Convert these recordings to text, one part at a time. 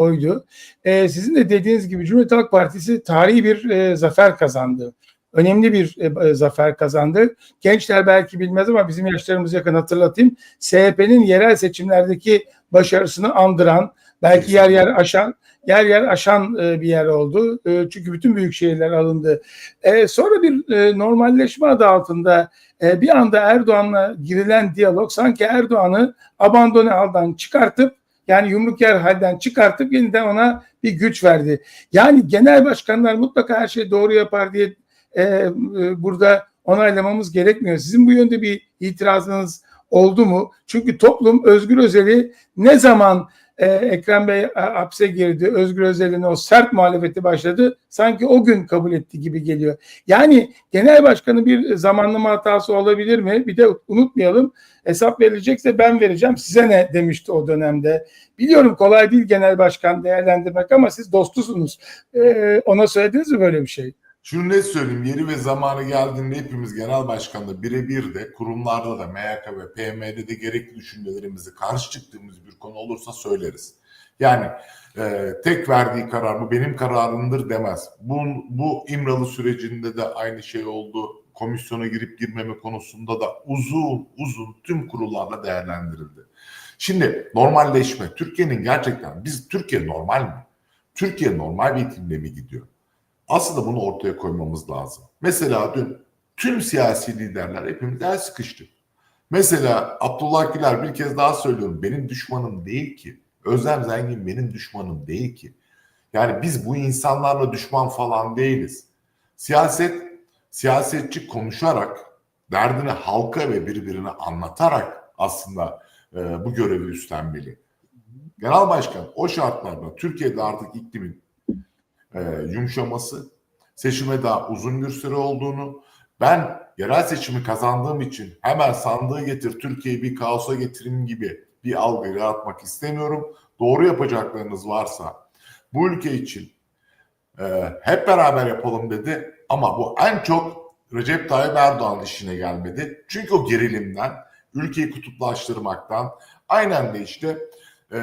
oydu. E, sizin de dediğiniz gibi Cumhuriyet Halk Partisi tarihi bir e, zafer kazandı. Önemli bir e, zafer kazandı. Gençler belki bilmez ama bizim yaşlarımız yakın hatırlatayım. CHP'nin yerel seçimlerdeki başarısını andıran, belki yer yer aşan, yer yer aşan e, bir yer oldu. E, çünkü bütün büyük şehirler alındı. E, sonra bir e, normalleşme adı altında e, bir anda Erdoğan'la girilen diyalog sanki Erdoğan'ı abandone halden çıkartıp yani yumruk yer halden çıkartıp yeniden ona bir güç verdi. Yani genel başkanlar mutlaka her şeyi doğru yapar diye e, e, burada onaylamamız gerekmiyor. Sizin bu yönde bir itirazınız oldu mu? Çünkü toplum Özgür Özel'i ne zaman e, Ekrem Bey hapse girdi, Özgür Özel'in o sert muhalefeti başladı. Sanki o gün kabul etti gibi geliyor. Yani genel başkanın bir zamanlama hatası olabilir mi? Bir de unutmayalım hesap verilecekse ben vereceğim size ne demişti o dönemde. Biliyorum kolay değil genel başkan değerlendirmek ama siz dostusunuz. E, ona söylediniz mi böyle bir şey? Şunu ne söyleyeyim yeri ve zamanı geldiğinde hepimiz genel başkanla birebir de kurumlarda da MYK ve PM'de de gerekli düşüncelerimizi karşı çıktığımız bir konu olursa söyleriz. Yani e, tek verdiği karar bu benim kararımdır demez. Bu, bu İmralı sürecinde de aynı şey oldu. Komisyona girip girmeme konusunda da uzun uzun tüm kurullarla değerlendirildi. Şimdi normalleşme Türkiye'nin gerçekten biz Türkiye normal mi? Türkiye normal bir iklimde mi gidiyor? Aslında bunu ortaya koymamız lazım. Mesela dün tüm siyasi liderler hepimiz el sıkıştık. Mesela Abdullah Güler bir kez daha söylüyorum benim düşmanım değil ki. Özlem Zengin benim düşmanım değil ki. Yani biz bu insanlarla düşman falan değiliz. Siyaset, siyasetçi konuşarak, derdini halka ve birbirine anlatarak aslında e, bu görevi üstlenmeli. Genel Başkan o şartlarda Türkiye'de artık iklimin e, yumuşaması, seçime daha uzun bir süre olduğunu, ben yerel seçimi kazandığım için hemen sandığı getir Türkiye'yi bir kaosa getirin gibi bir algı yaratmak istemiyorum. Doğru yapacaklarınız varsa bu ülke için e, hep beraber yapalım dedi ama bu en çok Recep Tayyip Erdoğan işine gelmedi. Çünkü o gerilimden, ülkeyi kutuplaştırmaktan, aynen de işte e,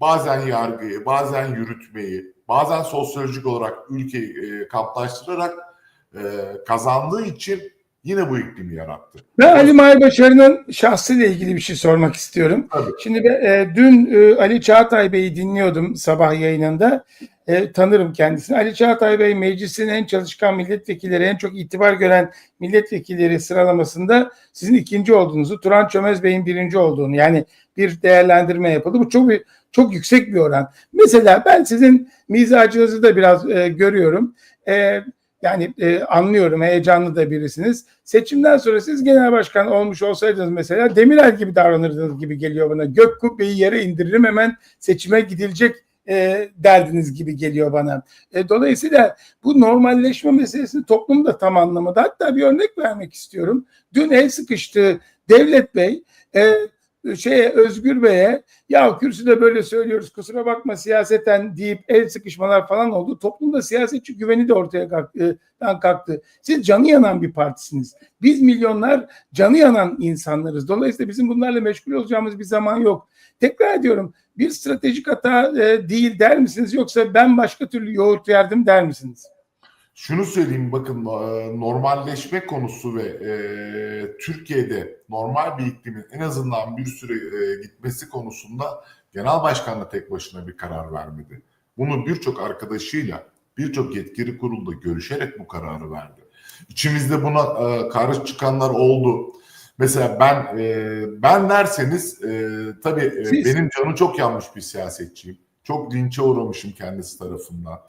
bazen yargıyı, bazen yürütmeyi, bazen sosyolojik olarak ülkeyi e, kamplaştırarak e, kazandığı için yine bu iklimi yarattı. Ben Ali Mahir Başarı'nın şahsıyla ilgili bir şey sormak istiyorum. Tabii. Şimdi ben, e, dün e, Ali Çağatay Bey'i dinliyordum sabah yayınında. E, tanırım kendisini. Ali Çağatay Bey meclisin en çalışkan milletvekilleri, en çok itibar gören milletvekilleri sıralamasında sizin ikinci olduğunuzu, Turan Çömez Bey'in birinci olduğunu yani bir değerlendirme yapıldı. Bu çok bir, çok yüksek bir oran. Mesela ben sizin mizacınızı da biraz e, görüyorum. E, yani e, anlıyorum heyecanlı da birisiniz. Seçimden sonra siz genel başkan olmuş olsaydınız mesela Demirel gibi davranırdınız gibi geliyor bana. Gök kubbeyi yere indiririm hemen seçime gidilecek e, derdiniz gibi geliyor bana. E, dolayısıyla bu normalleşme meselesini toplum da tam anlamadı. Hatta bir örnek vermek istiyorum. Dün el sıkıştı Devlet Bey e, şeye Özgür Bey'e ya kürsüde böyle söylüyoruz kusura bakma siyaseten deyip el sıkışmalar falan oldu. Toplumda siyasetçi güveni de ortaya kalktı. kalktı. Siz canı yanan bir partisiniz. Biz milyonlar canı yanan insanlarız. Dolayısıyla bizim bunlarla meşgul olacağımız bir zaman yok. Tekrar ediyorum bir stratejik hata e, değil der misiniz yoksa ben başka türlü yoğurt verdim der misiniz? Şunu söyleyeyim bakın normalleşme konusu ve e, Türkiye'de normal bir iklimin en azından bir süre e, gitmesi konusunda genel başkan da tek başına bir karar vermedi. Bunu birçok arkadaşıyla birçok yetkili kurulda görüşerek bu kararı verdi. İçimizde buna e, karşı çıkanlar oldu. Mesela ben e, ben derseniz e, tabii e, benim canım çok yanmış bir siyasetçiyim. Çok linçe uğramışım kendisi tarafından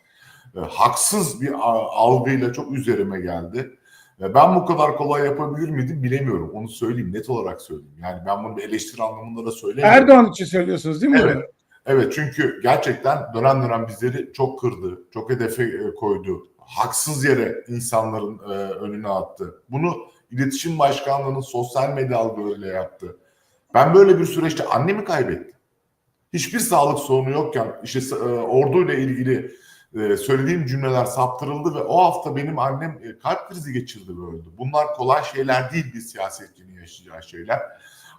e, haksız bir algıyla çok üzerime geldi. E, ben bu kadar kolay yapabilir miydim bilemiyorum. Onu söyleyeyim net olarak söyleyeyim. Yani ben bunu bir eleştiri anlamında da söylemiyorum. Erdoğan için söylüyorsunuz değil mi? Evet. Evet çünkü gerçekten dönem dönem bizleri çok kırdı, çok hedefe e, koydu. Haksız yere insanların önüne attı. Bunu iletişim başkanlığının sosyal medya algılarıyla yaptı. Ben böyle bir süreçte annemi kaybettim. Hiçbir sağlık sorunu yokken işte orduyla ilgili e, söylediğim cümleler saptırıldı ve o hafta benim annem e, kalp krizi geçirdi ve öldü. Bunlar kolay şeyler değil bir siyasetçinin yaşayacağı şeyler.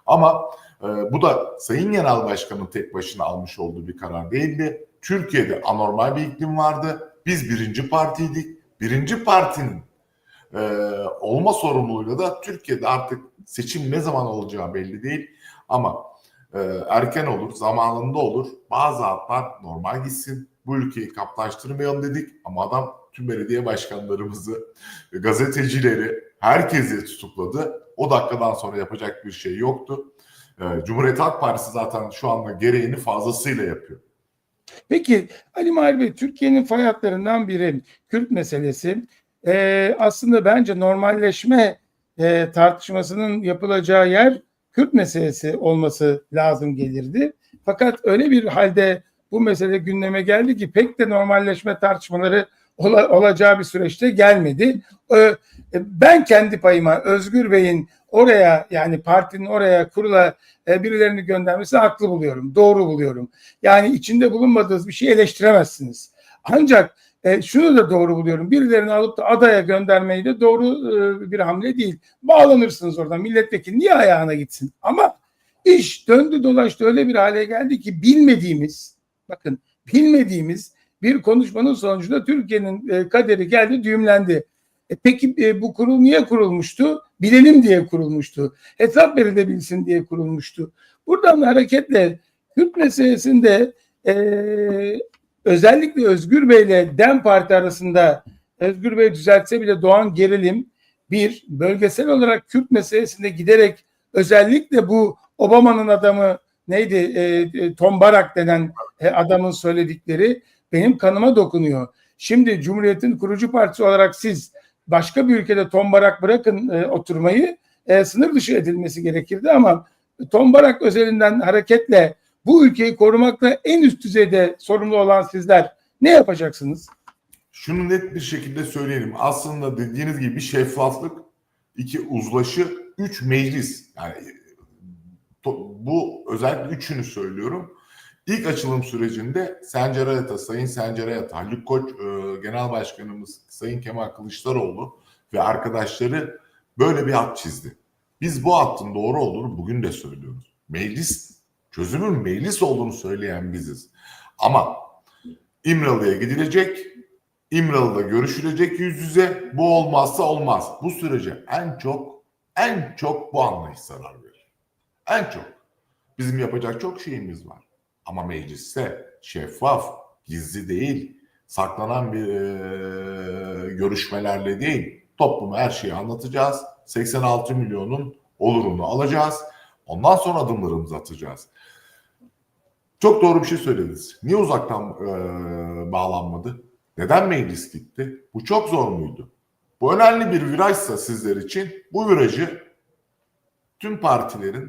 Ama e, bu da Sayın Genel Başkan'ın tek başına almış olduğu bir karar değildi. Türkiye'de anormal bir iklim vardı. Biz birinci partiydik. Birinci partinin e, olma sorumluluğuyla da Türkiye'de artık seçim ne zaman olacağı belli değil. Ama e, erken olur, zamanında olur. Bazı hatlar normal gitsin. Bu ülkeyi kaplaştırmayalım dedik. Ama adam tüm belediye başkanlarımızı, gazetecileri, herkesi tutukladı. O dakikadan sonra yapacak bir şey yoktu. E, Cumhuriyet Halk Partisi zaten şu anda gereğini fazlasıyla yapıyor. Peki Ali Mahir Bey, Türkiye'nin fay hatlarından biri Kürt meselesi. Ee, aslında bence normalleşme e, tartışmasının yapılacağı yer Kürt meselesi olması lazım gelirdi. Fakat öyle bir halde bu mesele gündeme geldi ki pek de normalleşme tartışmaları ola- olacağı bir süreçte gelmedi. Ee, ben kendi payıma Özgür Bey'in oraya yani partinin oraya kurula e, birilerini göndermesini haklı buluyorum, doğru buluyorum. Yani içinde bulunmadığınız bir şeyi eleştiremezsiniz. Ancak e, şunu da doğru buluyorum. Birilerini alıp da adaya göndermeyi de doğru e, bir hamle değil. Bağlanırsınız oradan. Milletvekili niye ayağına gitsin? Ama iş döndü dolaştı öyle bir hale geldi ki bilmediğimiz, bakın bilmediğimiz bir konuşmanın sonucunda Türkiye'nin e, kaderi geldi düğümlendi. E, peki e, bu kurul niye kurulmuştu? Bilelim diye kurulmuştu. Hesap verilebilsin diye kurulmuştu. Buradan hareketle Kürt meselesinde e, özellikle Özgür Bey ile DEM Parti arasında Özgür Bey düzeltse bile doğan gerilim bir bölgesel olarak Kürt meselesinde giderek özellikle bu Obama'nın adamı neydi e, e, Tom Barak denen e, adamın söyledikleri benim kanıma dokunuyor. Şimdi Cumhuriyet'in kurucu partisi olarak siz başka bir ülkede Tom Barak bırakın e, oturmayı e, sınır dışı edilmesi gerekirdi ama Tom Barak özelinden hareketle bu ülkeyi korumakla en üst düzeyde sorumlu olan sizler ne yapacaksınız? Şunu net bir şekilde söyleyelim. Aslında dediğiniz gibi bir şeffaflık, iki uzlaşı, üç meclis. Yani özellikle üçünü söylüyorum. İlk açılım sürecinde Sencer Ayat'a, Sayın Sencer Ayat, Haluk Koç e, Genel Başkanımız Sayın Kemal Kılıçdaroğlu ve arkadaşları böyle bir hat çizdi. Biz bu hattın doğru olduğunu bugün de söylüyoruz. Meclis, çözümün meclis olduğunu söyleyen biziz. Ama İmralı'ya gidilecek, İmralı'da görüşülecek yüz yüze. Bu olmazsa olmaz. Bu sürece en çok en çok bu anlayış zarar verir. En çok. Bizim yapacak çok şeyimiz var. Ama mecliste şeffaf, gizli değil, saklanan bir eee, görüşmelerle değil, topluma her şeyi anlatacağız. 86 milyonun olurunu alacağız. Ondan sonra adımlarımızı atacağız. Çok doğru bir şey söylediniz. Niye uzaktan eee, bağlanmadı? Neden meclis gitti? Bu çok zor muydu? Bu önemli bir virajsa sizler için bu virajı tüm partilerin